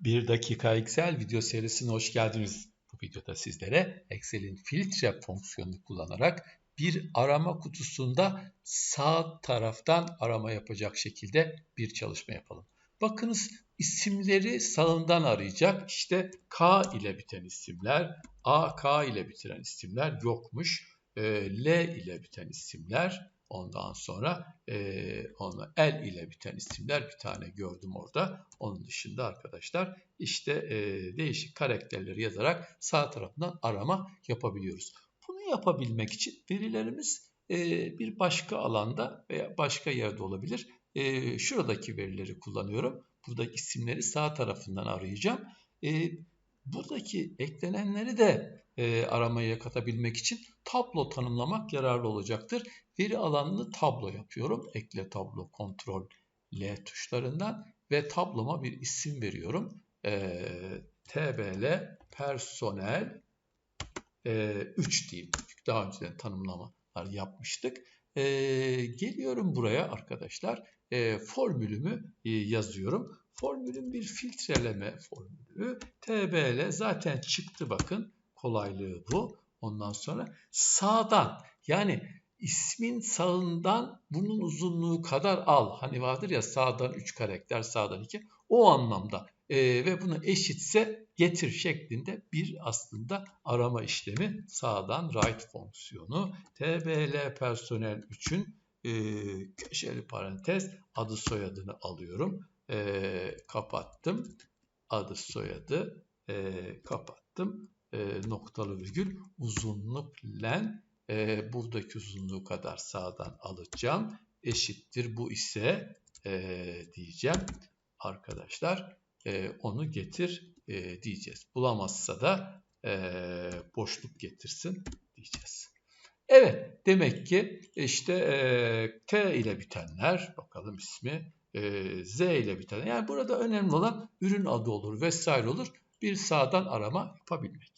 Bir dakika Excel video serisine hoş geldiniz. Bu videoda sizlere Excel'in filtre fonksiyonunu kullanarak bir arama kutusunda sağ taraftan arama yapacak şekilde bir çalışma yapalım. Bakınız isimleri sağından arayacak. İşte K ile biten isimler, A, K ile bitiren isimler yokmuş. Ee, L ile biten isimler, Ondan sonra e, onu el ile biten isimler bir tane gördüm orada. Onun dışında arkadaşlar işte e, değişik karakterleri yazarak sağ tarafından arama yapabiliyoruz. Bunu yapabilmek için verilerimiz e, bir başka alanda veya başka yerde olabilir. E, şuradaki verileri kullanıyorum. Buradaki isimleri sağ tarafından arayacağım. E, buradaki eklenenleri de e, aramaya katabilmek için tablo tanımlamak yararlı olacaktır. Veri alanını tablo yapıyorum. Ekle tablo, kontrol, L tuşlarından ve tabloma bir isim veriyorum. E, TBL personel e, 3 diyeyim. Çünkü daha önceden tanımlamalar yapmıştık. E, geliyorum buraya arkadaşlar. E, formülümü e, yazıyorum. Formülün bir filtreleme formülü. TBL zaten çıktı bakın. Kolaylığı bu. Ondan sonra sağdan yani ismin sağından bunun uzunluğu kadar al. Hani vardır ya sağdan 3 karakter sağdan 2. O anlamda e, ve bunu eşitse getir şeklinde bir aslında arama işlemi sağdan right fonksiyonu. TBL personel 3'ün e, köşeli parantez adı soyadını alıyorum. E, kapattım. Adı soyadı e, kapattım. E, noktalı virgül uzunluk len e, buradaki uzunluğu kadar sağdan alacağım. Eşittir bu ise e, diyeceğim. Arkadaşlar e, onu getir e, diyeceğiz. Bulamazsa da e, boşluk getirsin diyeceğiz. Evet demek ki işte e, T ile bitenler bakalım ismi e, Z ile bitenler. Yani burada önemli olan ürün adı olur vesaire olur. Bir sağdan arama yapabilmek.